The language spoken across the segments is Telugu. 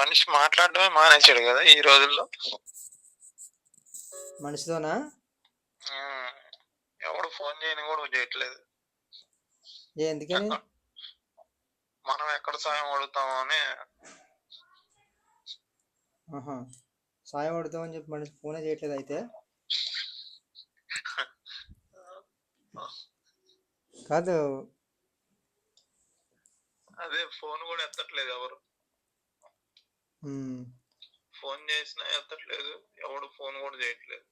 మనిషి మాట్లాడడమే మానేశాడు కదా ఈ రోజుల్లో. మనిషితోనా? ఎవడు ఫోన్ చేయని కూడా చేయట్లేదు. ఎందుకని? మనం ఎక్కడ సాయం అడుగుతామో అని. సాయం అడుగుతామని చెప్పి మనిషి ఫోనే చేయట్లేదు అయితే? కాదు. అదే ఫోన్ కూడా ఎత్తట్లేదు ఎవరు. ఫోన్ చేసినా ఎత్తట్లేదు. ఎవడు ఫోన్ కూడా చేయట్లేదు.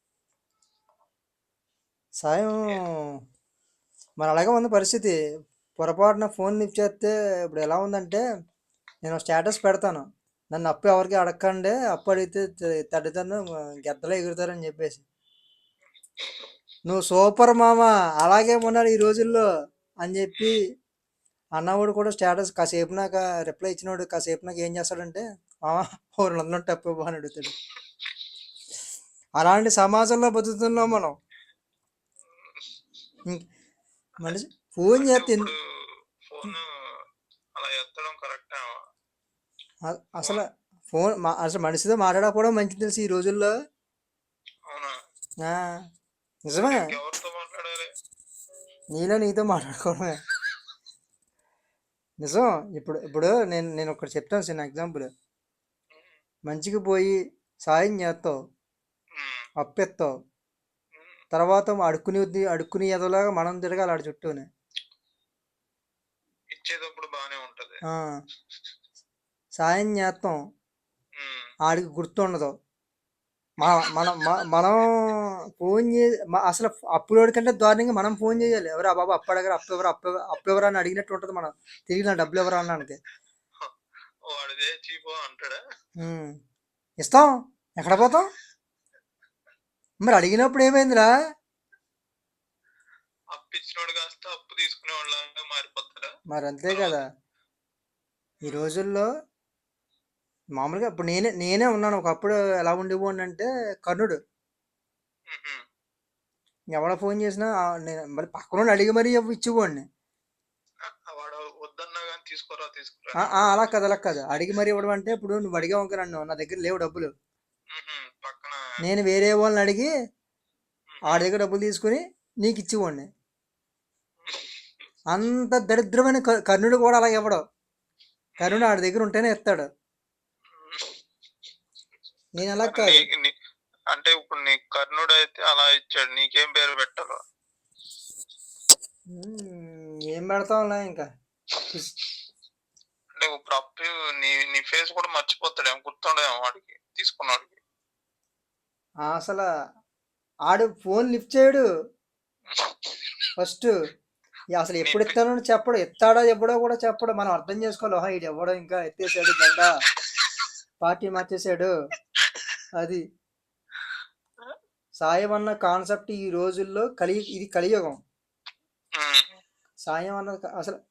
సాయం మరి అలాగే ఉంది పరిస్థితి. పొరపాటున ఫోన్ లిఫ్ట్ చేస్తే ఇప్పుడు ఎలా ఉందంటే నేను స్టేటస్ పెడతాను. నన్ను అప్పు ఎవరికి అడగకండి. అప్పు అడిగితే త- తడ్డుతాను గెద్దలో ఎగురుతారని చెప్పేసి. నువ్వు సూపర్ మామ అలాగే ఉన్నాడు ఈ రోజుల్లో అని చెప్పి అన్నవాడు కూడా స్టేటస్ కాసేపు నాకు రిప్లై ఇచ్చినవాడు కాసేపు నాకు ఏం చేస్తాడంటే ఓ రెండు వందలు టప్పు ఇవ్వు" అని అడుగుతాడు. అలాంటి సమాజంలో బతుకుతున్నాం మనం. మనిషి ఫోన్ చేస్తే అసలు ఫోన్ అసలు మనిషితో మాట్లాడకపోవడం మంచిది తెలుసు ఈ రోజుల్లో? నిజమే. నీలో నీతో మాట్లాడుకోవడమే. నిజం. ఇప్పుడు ఇప్పుడు నేను నేను ఒకటి చెప్తాను చిన్న ఎగ్జాంపుల్. మంచికి పోయి సాయం చేస్తావు అప్పెత్తావు. తర్వాత అడుక్కుని వద్ది అడుక్కుని ఎదలాగా మనం తిరగాలి ఆడ చుట్టూనే. ఇచ్చేటప్పుడు ఉంటది. సాయం చేస్తాం. ఆడికి గుర్తుండదు. మనం మనం ఫోన్ చే మ- అసలు అప్పులోడి కంటే దారుణంగా మనం ఫోన్ చేయాలి. ఎవరు బాబా అప్పు అడగరు అప్పు ఎవరు అప్పు ఎవ- అప్పు ఎవరు అని అడిగినట్టు ఉంటుంది మనం. తిరిగి నా డబ్బులు ఎవరు అన్నానికి? వాడు చీపో అంటాడా. ఇస్తాం. ఎక్కడ పోతాం? మరి అడిగినప్పుడు ఏమైందిరా? అప్పు ఇచ్చినోడు కాస్త అప్పు తీసుకునే వాళ్ళగా మారిపోతాడా మరి అంతే కదా. ఈ రోజుల్లో మామూలుగా ఇప్పుడు నేనే నేనే ఉన్నాను. ఒకప్పుడు ఎలా ఉండేవాడిని అంటే కర్ణుడు. ఎవడ ఫోన్ చేసినా నేను మరి పక్కన అడిగి మరీ ఇచ్చేవాడిని ఆ, వాడు వద్దన్నా కానీ తీసుకోరా అలా కాదు అలా కాదు. అడిగి మరీ ఇవ్వడం అంటే ఇప్పుడు నువ్వు అడిగావు అనుకో నన్ను. నా దగ్గర లేవు డబ్బులు. పక్కన నేను వేరే వాళ్ళని అడిగి ఆడి దగ్గర డబ్బులు తీసుకుని నీకు ఇచ్చేవాడిని. అంత దరిద్రమైన కర్ణుడు కూడా అలా ఇవ్వడు. కర్ణుడు ఆడి దగ్గర ఉంటేనే ఇస్తాడు. నేను అలా కాదు. అంటే ఇప్పుడు నీ కర్ణుడు అయితే అలా ఇచ్చాడు. నీకేం పేరు పెట్టాలో? ఏం పెడతాంలే ఇంకా? అంటే ఇప్పుడు అప్పు నీ నీ ఫేస్ కూడా మర్చిపోతాడేమో గుర్తుండదేమో వాడికి తీసుకున్నాడికి. అసలు ఆడు ఫోన్ లిఫ్ట్ చేయడు. ఫస్ట్ అసలు ఎప్పుడు ఇస్తానో చెప్పడు ఎత్తాడో ఎప్పుడో కూడా చెప్పడు. మనం అర్థం చేసుకోవాలి. ఓహా ఇది ఎవడో ఇంకా ఎత్తేసాడు జెండా. పార్టీ మార్చేసాడు. అది. సాయం అన్న కాన్సెప్ట్ ఈ రోజుల్లో కలి ఇది కలియుగం. సాయం అన్నది క- అసలు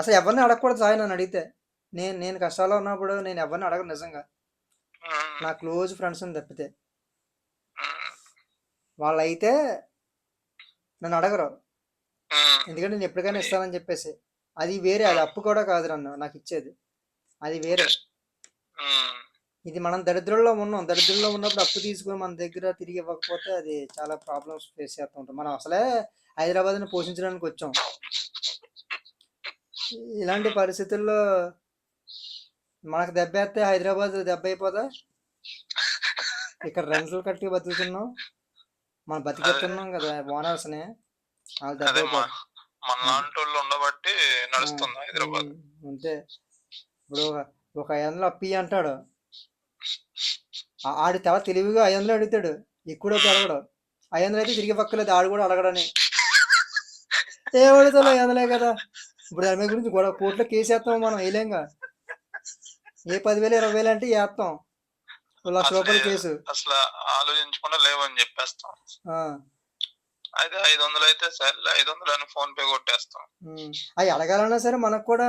అసలు ఎవరిని అడగకూడదు సాయం నన్ను అడిగితే. నేను నేను కష్టాల్లో ఉన్నప్పుడు నేను ఎవరిని అడగను నిజంగా. నా క్లోజ్ ఫ్రెండ్స్ తప్పితే. వాళ్ళైతే నన్ను అడగరు. ఎందుకంటే నేను ఎప్పటికైనా ఇస్తానని చెప్పేసి. అది వేరే అది అప్పు కూడా కాదు నన్ను నాకు ఇచ్చేది. అది వేరే. ఇది మనం దరిద్రంలో ఉన్నాం. దరిద్రంలో ఉన్నప్పుడు అప్పు తీసుకొని మన దగ్గర తిరిగి ఇవ్వకపోతే అది చాలా ప్రాబ్లమ్స్ ఫేస్ చేస్తూ ఉంటాం మనం అసలే హైదరాబాద్ని పోషించడానికి వచ్చాం. ఇలాంటి పరిస్థితుల్లో మనకు దెబ్బేస్తే హైదరాబాద్ దెబ్బ అయిపోదా? ఇక్కడ రెంట్లు కట్టి బతుకుతున్నాం. మనం బతికెత్తున్నాం కదా వాళ్ళు దెబ్బ మా అయిపోతుంది మన లాంటి ఉండబట్టి నడుస్తుంది హైదరాబాద్. అంతే. ఇప్పుడు ఒక- ఐదు వందలు అప్పి అంటాడు. ఆడి తల తెలివిగా ఐదు వందలు అడుగుతాడు. ఎక్కువ అడగడు ఐదు వందలు అయితే తిరిగి పక్కలేదు. ఆడు కూడా అడగడని. ఏ అడుగుతాడు ఐదు వందలే కదా? ఇప్పుడు దాని మీద గురించి గొడవ కోర్టులో కేసు వేస్తాం మనం వేయలేంగా ఏ పదివేలు ఇరవై వేలు అంటే వేస్తాం లక్ష రూపాయల కేసు. అసలు ఆలోచించకుండా లేవని చెప్పేస్తాం. ఆ, అయితే ఐదు వందలు అయితే సరే ఐదు వందలు అని ఫోన్ పే కొట్టేస్తాం. అవి అడగాలన్నా సరే మనకు కూడా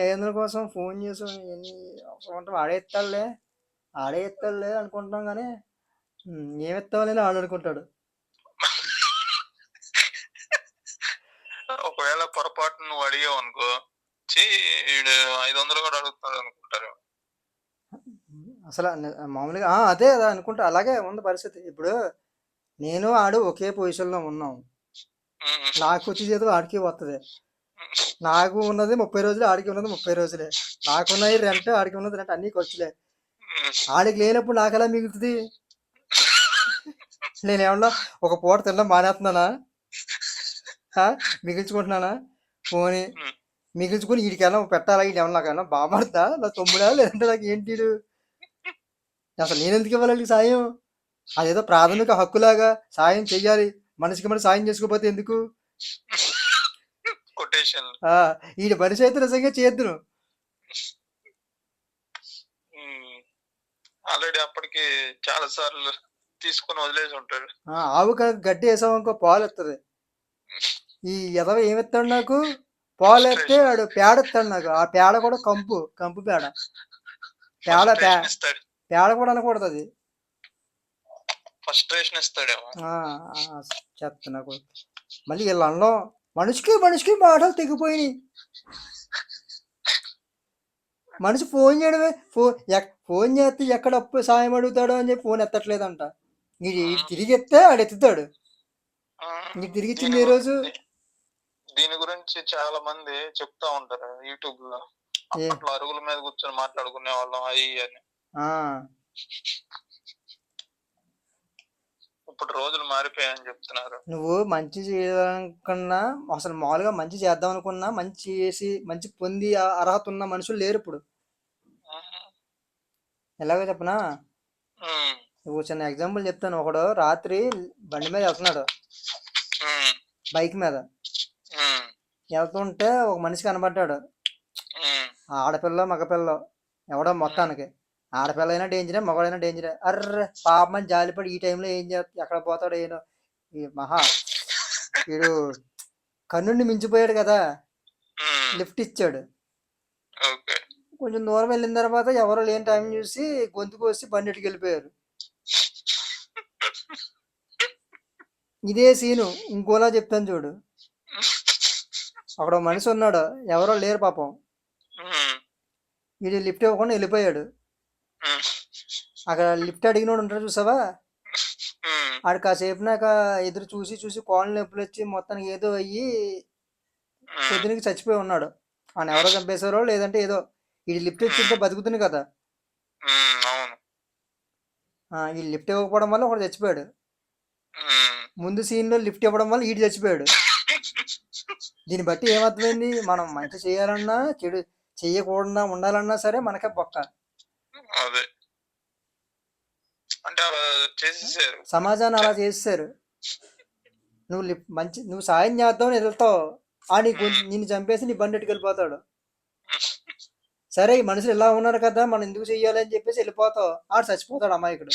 ఐదు వందల కోసం ఫోన్ చేసాం ఎన్ని అవసరం ఉంటాం ఆడే ఎత్తాడులే ఆడే ఎత్తాడులే అనుకుంటాం కానీ ఉమ్, ఏం ఎత్తామని ఆడు అనుకుంటాడు. ఒకవేళ పొరపాటు నువ్వు అడిగావు అనుకో వీడు ఐదు వందలు కూడా అడుగుతాడు అనుకుంటారు అసలు మామూలుగా అదే అదే అనుకుంటా. అలాగే ఉంది పరిస్థితి. ఇప్పుడు నేను ఆడు ఒకే పొజిషన్లో ఉన్నాం. ఉమ్, నాకు వచ్చే జీతం ఆడికి వస్తుంది నాకు ఉన్నది ముప్పై రోజులు ఆడికి ఉన్నది ముప్పై రోజులే. నాకున్నది రెంట్ ఆడికి ఉన్నది రెంట్ అన్ని ఖర్చులే. ఆడికి లేనప్పుడు నాకు ఎలా మిగులుతుంది? నేను ఏమన్నా ఒక పూట తినడం మానేస్తున్నానా? మిగిల్చుకుంటున్నానా? పోనీ. మిగిల్చుకుని వీడికైనా పెట్టాలా? వీడు ఏమన్నా నాకైనా బామడతా నా తమ్ముడా? లేదంటే నాకు ఏంటి? అసలు నేను ఎందుకు ఇవ్వాలి సాయం? అదేదో ప్రాథమిక హక్కులాగా సాయం చెయ్యాలి. మనిషికి మనం సాయం చేసుకోకపోతే ఎందుకు? కొటేషన్. ఆ వీడి మనిషి అయితే నిజంగా చేద్దును. ఆల్రెడీ అప్పటికి చాలా సార్లు తీసుకొని వదిలేసి ఉంటాడు. ఆవు గడ్డి వేసామనుకో పాలు ఎత్తది ఈ ఎదవ ఏమిస్తాడు నాకు? పాలు ఎత్తే ఆడు పేడ ఇస్తాడు నాకు. ఆ పేడ కూడా కంపు కంపు పేడ. పేడ పేడ కూడా అనకూడదు అది. ఫ్రస్ట్రేషన్ ఇస్తాడేమో. చెత్త నాకు మళ్ళీ వీళ్ళు అనడం మనిషికి మనిషికి మాటలు తెగిపోయినాయి. మనిషి ఫోన్ చేయడమే ఫోన్ ఫోన్ చేస్తే ఎక్కడ అప్పు సాయం అడుగుతాడో అని చెప్పి ఫోన్ ఎత్తట్లేదంట. ఇది తిరిగి ఎత్తే ఆడు ఎత్తుతాడు నీకు తిరిగి ఇచ్చింది ఈ రోజు? దీని గురించి చాలా మంది చెప్తా ఉంటారు యూట్యూబ్లో? అప్పట్లో అరుగుల మీద కూర్చొని మాట్లాడుకునే వాళ్ళం అయ్యి అని. ఆ, ఇప్పుడు రోజులు మారిపోయాయని చెప్తున్నారు. నువ్వు మంచి చేయాలనుకున్నా అసలు మామూలుగా మంచి చేద్దాం అనుకున్నా మంచి చేసి మంచి పొంది అర్హత ఉన్న మనుషులు లేరు ఇప్పుడు. ఎలాగో చెప్పనా? నువ్వు చిన్న ఎగ్జాంపుల్ చెప్తాను. ఒకడు రాత్రి బండి మీద వెళ్తున్నాడు. బైక్ మీద. వెళ్తుంటే ఒక మనిషి కనబడ్డాడు. ఆడపిల్ల మగపిల్ల ఎవడో మొత్తానికి. ఆడపిల్ల అయినా డేంజరే మగవాడైనా డేంజరే అర్రే పాపమని జాలిపడి ఈ టైంలో ఏం చేస్తా ఎక్కడ పోతాడో ఏనో ఈ మహా వీడు కన్నుండి మించిపోయాడు కదా. లిఫ్ట్ ఇచ్చాడు. కొంచెం దూరం వెళ్ళిన తర్వాత ఎవరో లేని టైం చూసి గొంతుకు వచ్చి బండి ఇటుకు వెళ్ళిపోయారు. ఇదే సీను ఇంకోలా చెప్తాను చూడు. అక్కడ మనిషి ఉన్నాడు. ఎవరో లేరు పాపం. వీడు లిఫ్ట్ ఇవ్వకుండా వెళ్ళిపోయాడు. అక్కడ లిఫ్ట్ అడిగినోడు ఉంటాడు చూసావా? ఆడు కాసేపు నాక ఎదురు చూసి చూసి కాళ్ళు నొప్పులు వచ్చి మొత్తానికి ఏదో అయ్యి పొద్దునకి చచ్చిపోయి ఉన్నాడు. ఆయన ఎవరో చంపేశారో లేదంటే ఏదో ఈ లిఫ్ట్ ఇచ్చింటే బతుకుతుంది కదా. ఈ లిఫ్ట్ ఇవ్వకపోవడం వల్ల ఒకడు చచ్చిపోయాడు. ముందు సీన్లో లిఫ్ట్ ఇవ్వడం వల్ల ఈడు చచ్చిపోయాడు. దీన్ని బట్టి ఏమర్థమైంది? మనం మంచి చేయాలన్నా చెడు చెయ్యకూడదా ఉండాలన్నా సరే మనకే బొక్క. అదే. అంటే అలా చేసేసారు. సమాజాన్ని అలా చేస్తారు నువ్వు మంచి నువ్వు సాయం చేద్దామని వెళ్తావు ఆ నీ గొంతు నిన్ను చంపేసి నీ బండి వెళ్ళిపోతాడు సరే ఈ మనుషులు ఇలా ఉన్నారు కదా మనం ఎందుకు చెయ్యాలి అని చెప్పేసి వెళ్ళిపోతావు. ఆడు చచ్చిపోతాడు అమాయకుడు.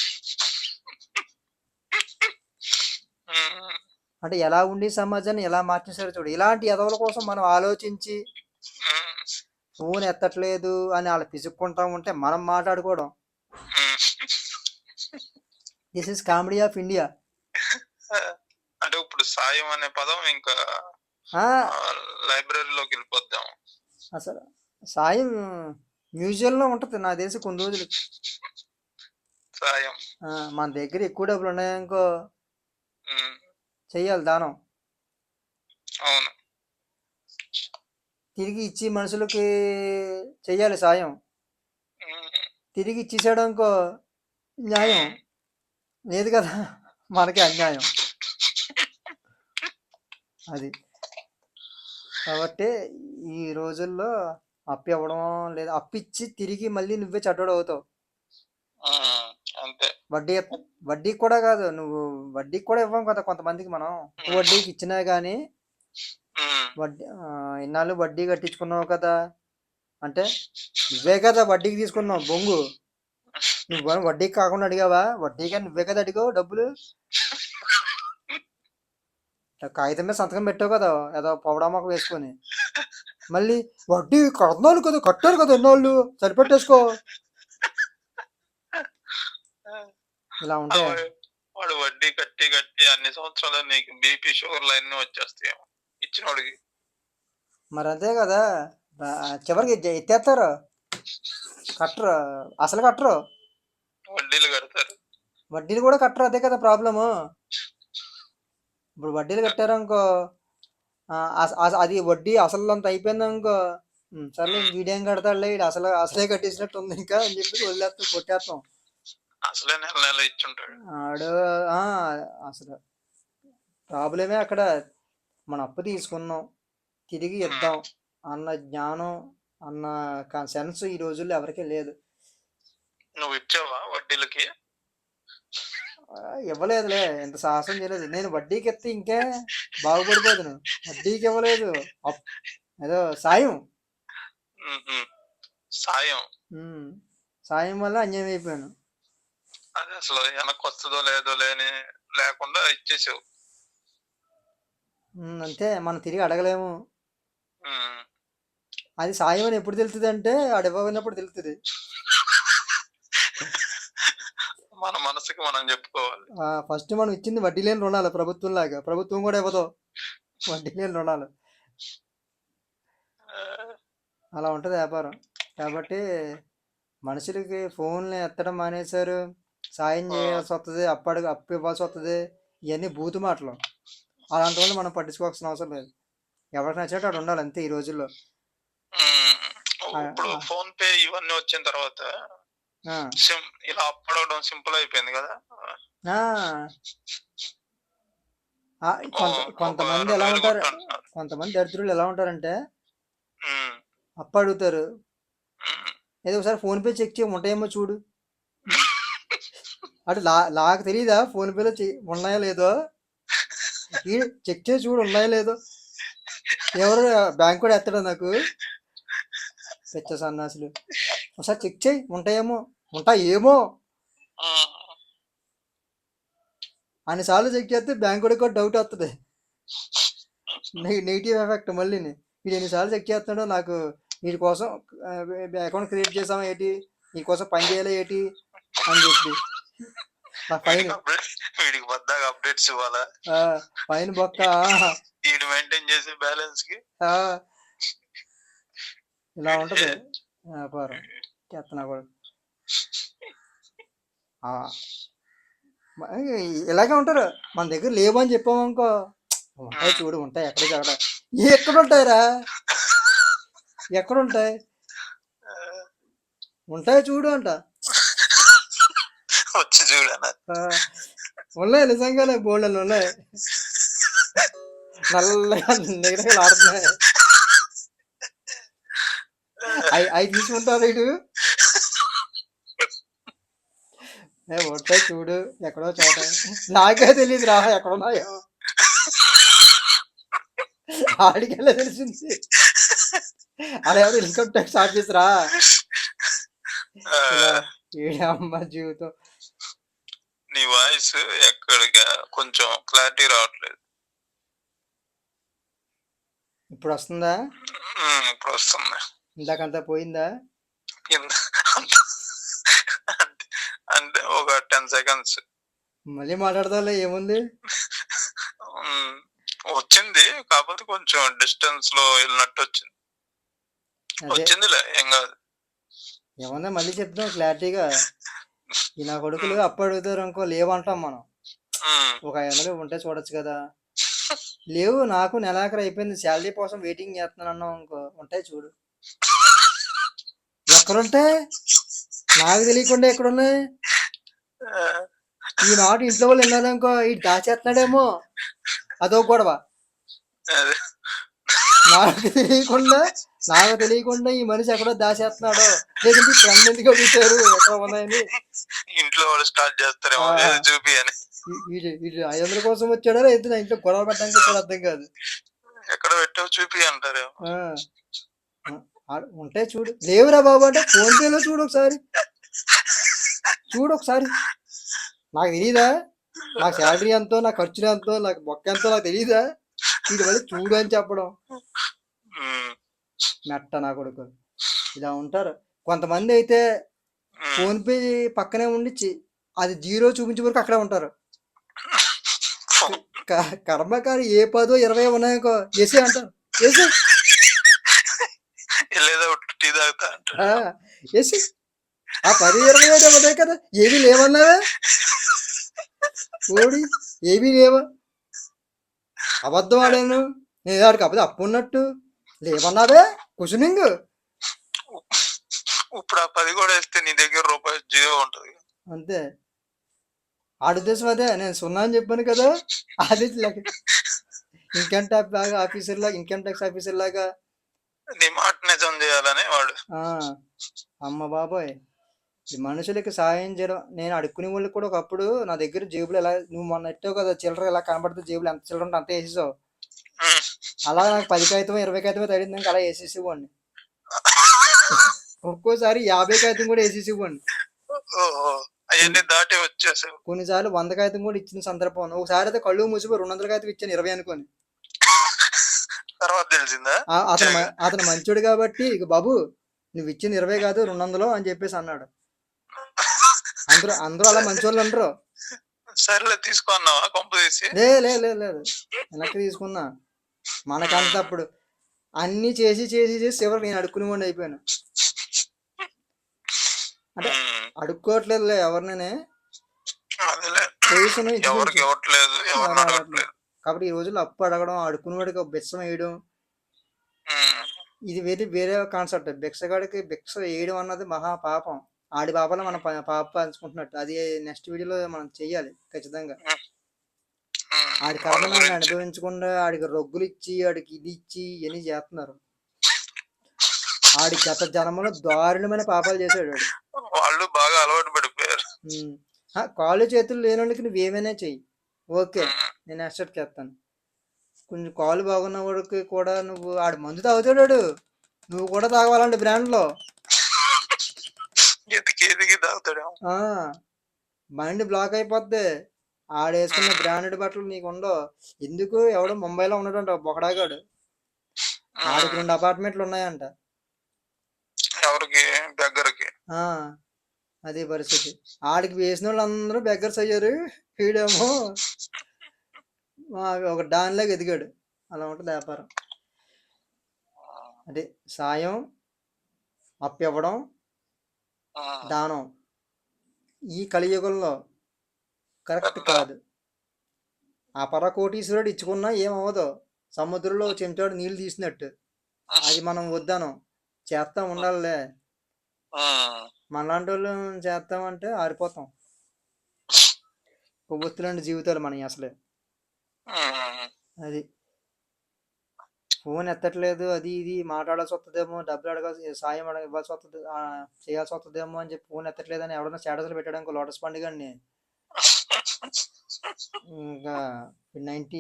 ఉమ్, అంటే ఎలా ఉండి సమాజాన్ని ఎలా మార్చేశారు చూడు. ఇలాంటి ఎదవల కోసం మనం ఆలోచించి ఫోన్ ఎత్తట్లేదు అని వాళ్ళు పిసుక్కుంటా ఉంటే మనం మాట్లాడుకోవడం. This is comedy of India అంటే ఇప్పుడు సాయం అనే పదం ఇంకా లైబ్రరీలోకి వెళ్ళిపోద్దాం. అసలు సాయం మ్యూజియంలో ఉంటుంది నాకు తెలిసి కొన్ని రోజులు. సాయం. మన దగ్గర ఎక్కువ డబ్బులు ఉన్నాయనుకో. చెయ్యాలి దానం. అవును. తిరిగి ఇచ్చి మనుషులకి చెయ్యాలి సాయం. తిరిగి ఇచ్చేసాడు అనుకో న్యాయం. లేదు కదా మనకి అన్యాయం. అది. కాబట్టి ఈ రోజుల్లో అప్పు ఇవ్వడం లేదా. అప్పు ఇచ్చి తిరిగి మళ్ళీ నువ్వే చట్టోడు అవుతావు. వడ్డీ వడ్డీకి కూడా కాదు. నువ్వు వడ్డీకి కూడా ఇవ్వం కదా కొంతమందికి మనం. వడ్డీకి ఇచ్చినా కానీ ఉమ్, వడ్డీ ఇన్నాళ్ళు వడ్డీ కట్టించుకున్నావు కదా. అంటే నువ్వే కదా వడ్డీకి తీసుకున్నావు. బొంగు. నువ్వు వడ్డీకి కాకుండా అడిగావా? వడ్డీగా నువ్వే కదా అడిగావు డబ్బులు? కాగితం మీద సంతకం పెట్టావు కదా. ఏదో పొవడామొక వేసుకొని. మళ్ళీ వడ్డీ కడుతున్నాను కదా కట్టారు కదా ఎన్నోళ్ళు సరిపెట్టేసుకో. ఇలా ఉంటే వాడు వాడు వడ్డీ కట్టి కట్టి అన్ని సంవత్సరాలు నీకు బీపీ షుగర్లు అన్ని వచ్చేస్తాయి ఇచ్చినోడికి. మరి అంతే కదా. చివరికి ఎత్తేస్తారు కట్టరు. అసలు కట్టరు. వడ్డీలు కడతారు. వడ్డీలు కూడా కట్టరు. అదే కదా ప్రాబ్లము. ఇప్పుడు వడ్డీలు అస- అస- అది వడ్డీ అసలు అంత అయిపోయింది అనుకో సర్లే వీడేం కడతాడులే అసలు అసలే కట్టేసినట్టు ఉంది ఇంకా అని చెప్పి వదిలేస్తాం కొట్టేస్తాం అసలే నెల నెల ఇచ్చుంటాడు. ఆడు ఆ, అసలు ప్రాబ్లమే అక్కడ. మన అప్పు తీసుకున్నాం. తిరిగి ఇద్దాం అన్న జ్ఞానం అన్న సెన్స్ ఈ రోజుల్లో ఎవరికీ లేదు. నువ్వు ఇచ్చావా వడ్డీలకి? ఇవ్వలేదులే. ఇంత సాహసం చేయలేదు. నేను వడ్డీకి ఎత్తే ఇంకే బాగుపడిపోదును. వడ్డీకి ఇవ్వలేదు. ఏదో సాయం. సాయం. సాయం వల్ల అన్యాయం అయిపోయాను. అది అసలు వెనక్కి వస్తుందో లేదో లేని లేకుండా ఇచ్చేసావు. అంతే మనం తిరిగి అడగలేము. అది సాయం అని ఎప్పుడు తెలుస్తుంది అంటే ఆడు ఇవ్వనప్పుడు తెలుస్తుంది మన మనసుకి మనం చెప్పుకోవాలి. ఫస్ట్ మనం ఇచ్చింది వడ్డీ లేని రుణాలు ప్రభుత్వం లాగా. ప్రభుత్వం కూడా ఇవ్వదు. వడ్డీ లేని రుణాలు. అలా ఉంటుంది వ్యాపారం. కాబట్టి మనుషులకి ఫోన్లు ఎత్తడం మానేశారు. సాయం చేయాల్సి వస్తుంది అప్పటి అప్పు ఇవ్వాల్సి వస్తుంది ఇవన్నీ బూతు మాటలు. అలాంటి వాళ్ళు మనం పట్టించుకోవాల్సిన అవసరం లేదు. ఎవరికి నచ్చినట్టు అక్కడ ఉండాలి అంతే ఈ రోజుల్లో. ఇప్పుడు. ఫోన్ పే ఇవన్నీ వచ్చిన తర్వాత ఇలా అప్పడవడం సింపుల్ అయిపోయింది కదా? కొంతమంది ఎలా ఉంటారు. కొంతమంది దరిద్రులు ఎలా ఉంటారంటే. అప్పు అడుగుతారు. ఏదో ఒకసారి ఫోన్ పే చెక్ చేయి ఉంటాయేమో చూడు. అటు లా నాకు తెలియదా ఫోన్ పేలో ఉన్నాయో లేదో? చెక్ చేసి చూడు ఉన్నాయో లేదో? ఎవరు బ్యాంక్ కూడా ఎత్తడా నాకు? పెచ్చ సన్నాసులు. ఒకసారి చెక్ చేయి ఉంటాయేమో? ఉంటాయేమో. అన్నిసార్లు చెక్ చేస్తే బ్యాంక్ కూడా కూడా డౌట్ వస్తుంది నెగిటివ్ ఎఫెక్ట్ మళ్ళీని వీడు ఎన్నిసార్లు చెక్ చేస్తున్నాడో నాకు వీడి కోసం అకౌంట్ క్రియేట్ చేసామా ఏంటి? నీ కోసం పని చేయాలి ఏంటి? అని చెప్పి. వీడికి బద్దాగా అప్డేట్స్ ఇవ్వాలా? ఆ, ఫైన్ బొక్క వీడు మెయింటైన్ చేసే బ్యాలెన్స్కి? ఇలా ఉంటది. వ్యాపారం చెత్తనా కూడా. ఇలాగే ఉంటారు. మన దగ్గర లేవు అని చెప్పాము అనుకో. ఉంటాయి చూడు ఉంటాయి. ఎక్కడ చక్కడ ఎక్కడ ఉంటాయిరా ఎక్కడ ఉంటాయి ఉంటాయి చూడు అంట. వచ్చి చూడనా. ఆ, ఉన్నాయి నిజంగానే బోల్డెన్ ఉన్నాయి. నల్లగా నిగడగలు ఆడుతున్నాయి. అవి అవి తీసుకుంటారు ఇటు? ఏ ఉంటాయి చూడు ఎక్కడో చోట. నాకే తెలియదు రా ఎక్కడున్నాయో ఆడికెళ్ళే తెలిసింది. అదే ఎవరు ఇన్కమ్ ట్యాక్స్ ఆఫీస్ రా అమ్మ జీవితం. నీ వాయిస్ ఎక్కడిగా కొంచెం క్లారిటీ రావట్లేదు. ఇప్పుడు వస్తుందా ఉమ్, ఇప్పుడు వస్తుంది ఇందాకంతా పోయిందా? కింద అంటే అంటే ఒక టెన్ సెకండ్స్. మళ్ళీ మాట్లాడదాలే ఏముంది? వచ్చింది కాకపోతే కొంచెం డిస్టెన్స్లో వెళ్ళినట్టు వచ్చింది. అదే. వచ్చిందిలే ఏం కాదు. ఏమన్నా మళ్ళీ చెప్తాం క్లారిటీగా. ఈ నా కొడుకులు అప్పు అడుగుతారు అనుకో లేవంటాం మనం. ఒక ఐదు వందలు ఉంటే చూడొచ్చు కదా. లేవు నాకు నెలాఖరు అయిపోయింది. శాలరీ కోసం వెయిటింగ్ చేస్తున్నాను అన్నావు అనుకో ఉంటాయి చూడు. ఎక్కడుంటాయి నాకు తెలియకుండా ఎక్కడున్నాయి? ఈ మాట ఇంట్లో వాళ్ళు విన్నారనుకో ఈ దాచేస్తున్నాడేమో అదో గొడవ. నాకు తెలియకుండా నాకు తెలియకుండా ఈ మనిషి ఎక్కడో దాచేస్తున్నాడో. లేదంటే ఫ్రెండ్ ఎందుకు అడుగుతారు? ఎక్కడ ఉన్నాయని. ఇంట్లో వాళ్ళు స్టార్ట్ చేస్తారేమో చూపి అని వీడు వీడు ఐదు వందల కోసం వచ్చాడో లేదు ఇంట్లో గొడవ పెట్టడానికి వచ్చాడో అర్థం కాదు. ఎక్కడ పెట్టావు చూపి ఆ- ఉంటాయి చూడు. లేవురా బాబు అంటే ఫోన్ పేలో చూడు ఒకసారి. చూడు ఒకసారి. నాకు తెలియదా నాకు శాలరీ ఎంతో నా ఖర్చులు ఎంతో నాకు బొక్క ఎంతో నాకు తెలియదా వీడి వల్ల చూడు అని చెప్పడం. మెట్ట నా కొడుకు. ఇలా ఉంటారు. కొంతమంది అయితే ఉమ్. ఫోన్ పే పక్కనే ఉండి అది జీరో చూపించే వరకు అక్కడే ఉంటారు. కర్మకారి ఏ పదో ఇరవై ఉన్నాయనుకో వేసే అంటారు. ఆ, పది ఇరవై ఏడు ఇవ్వదే కదా ఏమీ లేవన్నావే? ఓడి ఏమీ లేవా? అబద్ధం ఆడాను. నేను ఆడికి అబద్ధం అప్పు ఉన్నట్టు. లేవన్నావే? కుషనింగ్ ఇప్పుడు ఆ పది కూడా వేస్తే నీ దగ్గర రూపాయి జీరో ఉంటది. అంతే. ఆడి ఉద్దేశం అదే నేను సున్నా అని చెప్పాను కదా. అది ఇన్కమ్ ట్యాక్స్ లాగా ఆఫీసర్ లాగా ఇన్కమ్ ట్యాక్స్ ఆఫీసర్ లాగా. నీ మాట నిజం చేయాలని వాడు. ఆ, అమ్మ బాబోయ్. ఈ మనుషులకి సాయం చేయడం నేను అడుక్కునే వాళ్ళకి కూడా ఒకప్పుడు నా దగ్గర జేబులు ఎలా నువ్వు మొన్న ఎట్టావు కదా చిల్లర ఎలా కనబడితే జేబులు ఎంత చిల్లర ఉంటే అంత వేసేసావు. అలా నాకు పది కాగితం ఇరవై కాగితం తగిలింది ఇంకా అలా వేసేసేవాడిని ఒక్కోసారి యాభై కాగితం కూడా ఓహో అవన్నీ దాటి వచ్చేసావు కొన్నిసార్లు వంద కాగితం కూడా ఇచ్చిన సందర్భం ఉంది. ఒకసారి అయితే కళ్ళు మూసిపోయి రెండు వందల కాగితం ఇచ్చాను ఇరవై అనుకోని. తర్వాత తెలిసిందా? అతను అతను మంచోడు కాబట్టి ఇక బాబు నువ్వు ఇచ్చింది ఇరవై కాదు రెండు వందలు అని చెప్పేసి అన్నాడు. అందరూ అందరూ అలా మంచోళ్ళు అంటారు సరేలే తీసుకో అన్నావా కొంప తీసి? లే లే లే లేదు వెనక్కి తీసుకున్నా. మనకంత అప్పుడు అన్ని చేసి చేసి చేసి చివరికి నేను అడుక్కునేవాడిని అయిపోయాను. అంటే. అడుక్కోవట్లేదులే ఎవరినే అదేలే చేసిన ఎవరికి ఇవ్వట్లేదు ఎవరిని అడగట్లేదు. కాబట్టి ఈ రోజుల్లో అప్పు అడగడం అడుక్కునేవాడికి బిచ్చం వేయడం. ఇది వేరే వేరే కాన్సెప్ట్ భిక్షగాడికి భిక్ష వేయడం అన్నది మహా పాపం. ఆడి పాపాలు మనం పాప పంచుకుంటున్నట్టు. అది నెక్స్ట్ వీడియోలో మనం చెయ్యాలి ఖచ్చితంగా. ఆడి గురించి అనుభవించకుండా ఆడికి రొగ్గులు ఇచ్చి ఆడికి ఇది ఇచ్చి ఇవన్నీ చేస్తున్నారు. ఆడి గత జన్మలో దారుణమైన పాపాలు చేశాడు వాళ్ళు బాగా అలవాటు పడిపోయారు. కాళ్ళు చేతులు లేనోడికి నువ్వు ఏమైనా చెయ్యి. ఓకే. నేను యాక్సెప్ట్ చేస్తాను. కొంచెం కాలు బాగున్న వాడికి కూడా నువ్వు ఆడు మందు తాగుతాడు. నువ్వు కూడా తాగవాలంటే బ్రాండ్లో? మైండ్ బ్లాక్ అయిపోద్ది. ఆడేసుకున్న బ్రాండెడ్ బట్టలు నీకు ఉండవు ఎందుకు? ఎవడో ముంబైలో ఉన్నాడంట బొకడాగాడు. ఆడికి రెండు అపార్ట్మెంట్లు ఉన్నాయంట. ఎవరికి? దగ్గరకి అదే పరిస్థితి. ఆడికి వేసిన వాళ్ళు అందరూ బెగ్గర్స్ అయ్యారు. వీడేమో ఒక డాన్లాగా ఎదిగాడు. అలా ఉంటుంది వ్యాపారం. అదే సాయం అప్పివ్వడం. దానం. ఈ కలియుగంలో కరెక్ట్ కాదు. ఆ పర కోటీశ్వరుడు ఇచ్చుకున్నా ఏమవ్వదు. సముద్రంలో చెంచాడు నీళ్ళు తీసినట్టు. అది మనం వద్దాను. చేస్తాం ఉండాలిలే. మనలాంటి వాళ్ళు చేస్తామంటే ఆరిపోతాం. కొవ్వొత్తులాంటి జీవితాలు మనకి అసలే. అది. ఫోన్ ఎత్తట్లేదు అది ఇది. మాట్లాడాల్సి వస్తుందేమో డబ్బులు అడగాల్సి సాయం అడగ ఇవ్వాల్సి వస్తుంది చేయాల్సి వస్తుందేమో అని చెప్పి ఫోన్ ఎత్తట్లేదు అని ఎవడన్నా స్టేటస్లు పెట్టాడు ఇంకో లోటస్ పండుగని ఇంకా నైన్టీ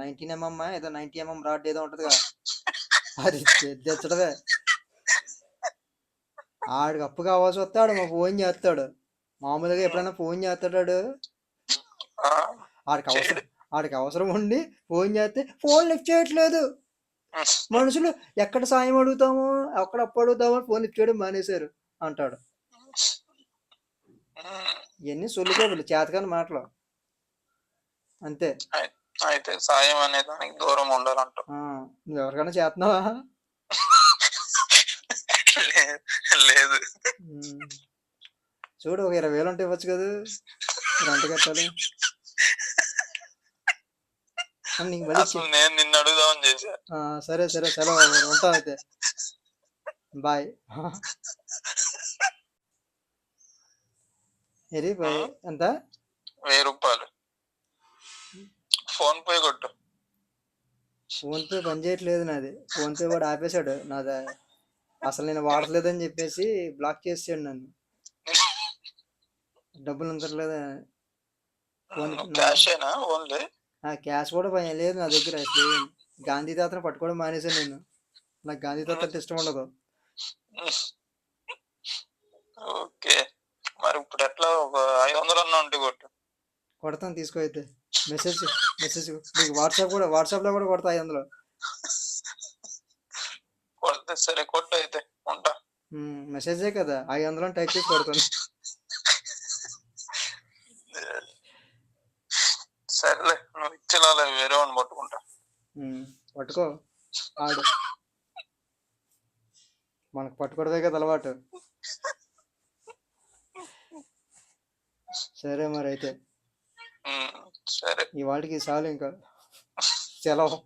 నైన్టీన్ ఎంఎం ఏదో నైన్టీ ఎంఎం రాడ్ ఏదో ఉంటుందిగా. అది తెచ్చడమే. ఆడికి అప్పు కావాల్సి వస్తాడు మా ఫోన్ చేస్తాడు. మామూలుగా ఎప్పుడైనా ఫోన్ చేస్తాడు ఆడికి అవసరం ఆడికి అవసరం ఉండి ఫోన్ చేస్తే ఫోన్ లిఫ్ట్ చేయట్లేదు. మనుషులు ఎక్కడ సాయం అడుగుతామో ఎక్కడ అప్పు అడుగుతామో ఫోన్ లిఫ్ట్ చేయడం మానేశారు అంటాడు. ఇవన్నీ సొల్లుకోబులు చేతకాని మాటలు. అంతే. అయితే సాయం అనే దానికి దూరం ఉండాలంట నువ్వు ఎవరికైనా చేస్తున్నావా లేదు. చూడు ఒక ఇరవై వేలు ఉంటే ఇవ్వచ్చు కదా. రెంట్ కట్టాలి. నేను నిన్ను అడుగుదామని చేశా. సరే సరే సెలవు. ఉంటాను అయితే. బాయ్. బాయ్ ఎంత? వెయ్యి రూపాయలు. ఫోన్ పే కొట్టు. ఫోన్ పే పని చేయట్లేదు నాది. ఫోన్ పే వాడు ఆపేశాడు. నాది అసలు నేను వాడట్లేదని చెప్పేసి బ్లాక్ చేసాడు నన్ను. డబ్బులు ఉంచట్లేదు క్యాష్ కూడా పని లేదు నా దగ్గర. అసలు. గాంధీ తాతను పట్టుకోవడం మానేశాను నేను. నాకు గాంధీ తాత అంటే ఇష్టం ఉండదు. ఓకే. మరి ఇప్పుడు ఎట్లా ఐదు వందలు అన్న ఉంటే కొట్టు. కొడతాను తీసుకో అయితే. మెసేజ్ మెసేజ్ నీకు వాట్సాప్ కూడా వాట్సాప్లో కూడా కొడతా అందులో కొడితే సరే కొట్టు అయితే. ఉంటా. మెసేజే కదా ఐదు వందలు టైప్ చేసి కొడతాను. సరేలే నువ్వు ఇచ్చేలా వేరే వాడిని పట్టుకుంటా. పట్టుకో. ఆడు. మనకు పట్టుకోవడమే కదా అలవాటు. సరే మరి అయితే ఈ వాటికి చాలు ఇంకా. సెలవు.